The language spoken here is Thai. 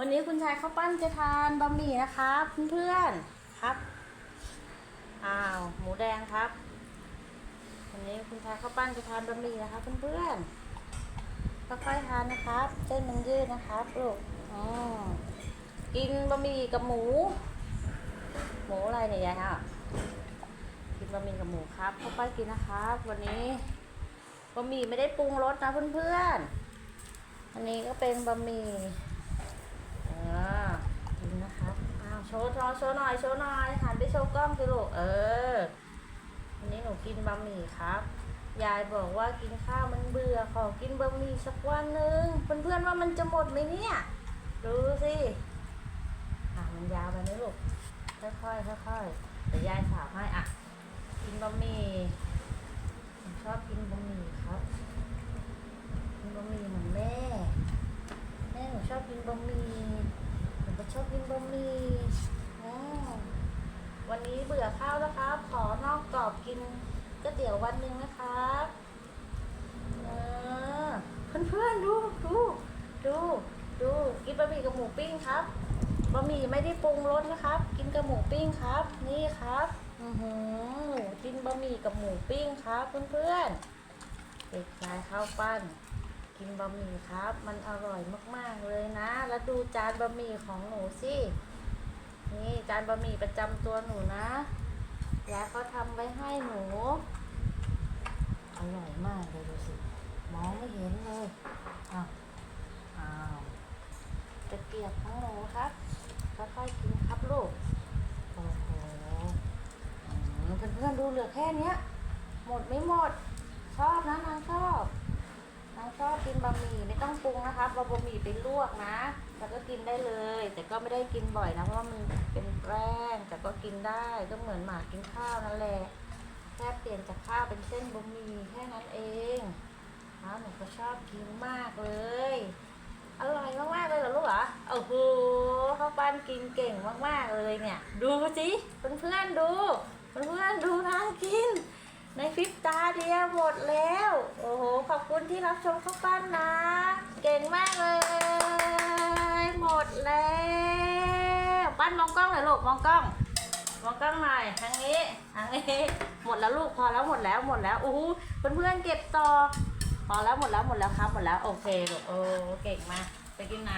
วันนี้คุณชายข้าวปั้นจะทานบะหมี่นะครับเพื่อนๆครับ อ้าว หมูแดงครับ วันนี้คุณชายข้าวปั้นจะทานบะหมี่นะครับเพื่อนๆค่อยๆทานนะครับ เส้นมันยืดนะครับลูกอ๋อกินบะหมี่กับหมู หมูอะไรเนี่ยยายฮะกินบะหมี่กับหมูครับค่อยๆกินนะครับ วันนี้บะหมี่ไม่ได้ปรุงรสนะเพื่อนๆอันนี้ก็เป็นบะหมี่ อ่ากินนะครับ อ้า วโชว์โชว์โชว์หน่อยโชว์หน่อยหันไปโชว์กล้องสิลูกเออวันนี้หนูกินบะหมี่ครับ ยายบอกว่ากินข้าวมันเบื่อขอกินบะหมี่สักวันหนึ่งเพื่อนๆว่ามันจะหมดไหมเนี่ยดูสิอะมันยาวไปไหมลูกค่อยๆค่อยๆเดี๋ยวยายสาวให้อะกินบะหมี่ผมชอบกินบะหมี่ครับกินบะหมี่เหมือนแม่แม่หนูชอบกินบะหมี่หนูก็ชอบกินบะหมี่ วันนี้เบื่อข้าวแล้วครับ ขอนอกกรอบกินก๋วยเตี๋ยววันหนึ่งนะครับเออเพื่อนๆดูดูดูดูกินบะหมี่กับหมูปิ้งครับบะหมี่ไม่ได้ปรุงรสนะครับ กินกับหมูปิ้งครับ นี่ครับอือหือกินบะหมี่กับหมูปิ้งครับ เพื่อนๆเด็กชายข้าวปั้น กินบะหมี่ครับ มันอร่อยมากๆเลยนะ แล้วดูจานบะหมี่ของหนูสิานบะหมี่ประจำตัวหนูนะยายเขาทำไว้ให้หนู อร่อยมากเลยดูสิ มองไม่เห็นเลยอ้าวอ้าวตะเกียบของหนูครับค่อยๆกินครับลูก โอ้โหอืมเพื่อนๆดูเหลือแค่เนี้ย หมดไม่หมด ชอบนะนางชอบ ชอบกินบะหมี่ไม่ต้องปรุงนะคะเราบะหมี่ไปลวกนะ แล้วก็กินได้เลย แต่ก็ไม่ได้กินบ่อยนะ เพราะว่ามันเป็นแป้งแต่ก็กินได้ก็เหมือนหมากินข้าวนั่นแหละแค่เปลี่ยนจากข้าวเป็นเส้นบะหมี่แค่นั้นเองนะหนูก็ชอบกินมากเลยอร่อยมากๆเลยเหรอลูกเหรอโอ้โหข้าวปั้นกินเก่งมากๆเลยเนี่ย ดูสิเพื่อนๆดูเพื่อนๆดูนะกิน ในพริบตาเดียวหมดแล้ว โอ้โห ขอบคุณที่รับชมข้าวปั้นนะ เก่งมากเลย หมดแล้ว ปั้นมองกล้องหน่อยลูก มองกล้อง มองกล้องหน่อย ทางนี้ ทางนี้ หมดแล้วลูก พอแล้วหมดแล้ว หมดแล้วโอ้โหเพื่อนๆเก็บต่อ พอแล้วหมดแล้ว หมดแล้วครับ หมดแล้ว โอเคลูกโอ้เก่งมากไปกินน้ำ